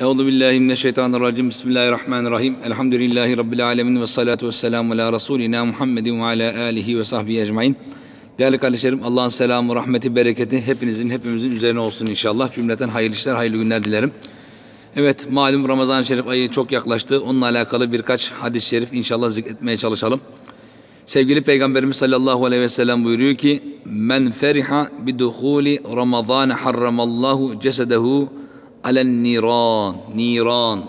Euzu billahi mineşşeytanirracim. Bismillahirrahmanirrahim. Elhamdülillahi rabbil alamin ve salatu vesselamü ala resulina Muhammedin ve ala alihi ve sahbihi ecmaîn. Değerli kardeşlerim, Allah'ın selamı, rahmeti, bereketi hepinizin, hepimizin üzerine olsun inşallah. Cümleten hayırlı işler, hayırlı günler dilerim. Evet, malum Ramazan-ı Şerif ayı çok yaklaştı. Onunla alakalı birkaç hadis-i şerif inşallah zikretmeye çalışalım. Sevgili Peygamberimiz sallallahu aleyhi ve sellem buyuruyor ki Men feriha biduhuli Ramazan harramallahu cesedehu alen niran niran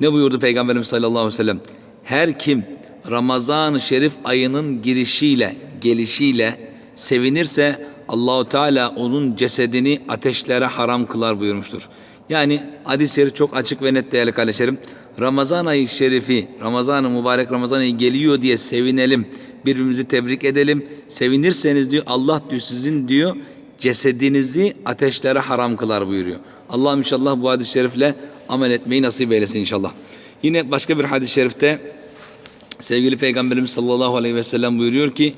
Ne buyurdu Peygamberimiz sallallahu aleyhi ve sellem Her kim Ramazan-ı Şerif ayının girişiyle gelişiyle sevinirse Allahu Teala onun cesedini ateşlere haram kılar buyurmuştur. Yani hadis-i şerif çok açık ve net değerli kardeşlerim. Ramazan ayı şerifi, Ramazan-ı mübarek Ramazan ayı geliyor diye sevinelim. Birbirimizi tebrik edelim. Sevinirseniz diyor Allah diyor sizin diyor cesedinizi ateşlere haram kılar buyuruyor. Allah inşallah bu hadis-i şerifle amel etmeyi nasip eylesin inşallah. Yine başka bir hadis-i şerifte sevgili Peygamberimiz sallallahu aleyhi ve sellem buyuruyor ki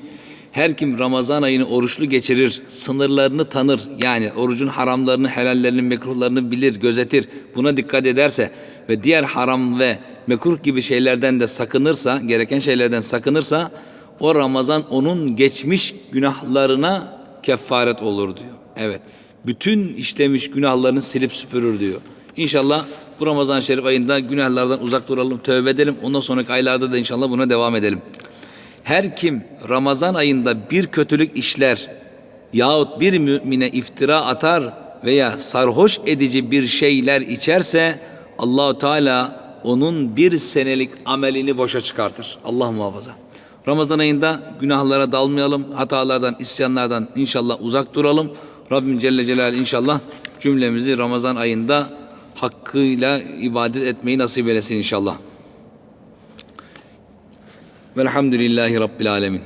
her kim Ramazan ayını oruçlu geçirir, sınırlarını tanır, yani orucun haramlarını, helallerini, mekruhlarını bilir, gözetir, buna dikkat ederse ve diğer haram ve mekruh gibi şeylerden de sakınırsa, gereken şeylerden sakınırsa, o Ramazan onun geçmiş günahlarına kefaret olur diyor. Evet, bütün işlemiş günahlarını silip süpürür diyor. İnşallah bu Ramazan-ı Şerif ayında günahlardan uzak duralım, tövbe edelim. Ondan sonraki aylarda da inşallah buna devam edelim. Her kim Ramazan ayında bir kötülük işler yahut bir mümine iftira atar veya sarhoş edici bir şeyler içerse Allahu Teala onun bir senelik amelini boşa çıkartır. Allah muhafaza. Ramazan ayında günahlara dalmayalım, hatalardan, isyanlardan inşallah uzak duralım. Rabbim Celle Celaluhu inşallah cümlemizi Ramazan ayında hakkıyla ibadet etmeyi nasip eylesin inşallah. Velhamdülillahi Rabbil Alemin.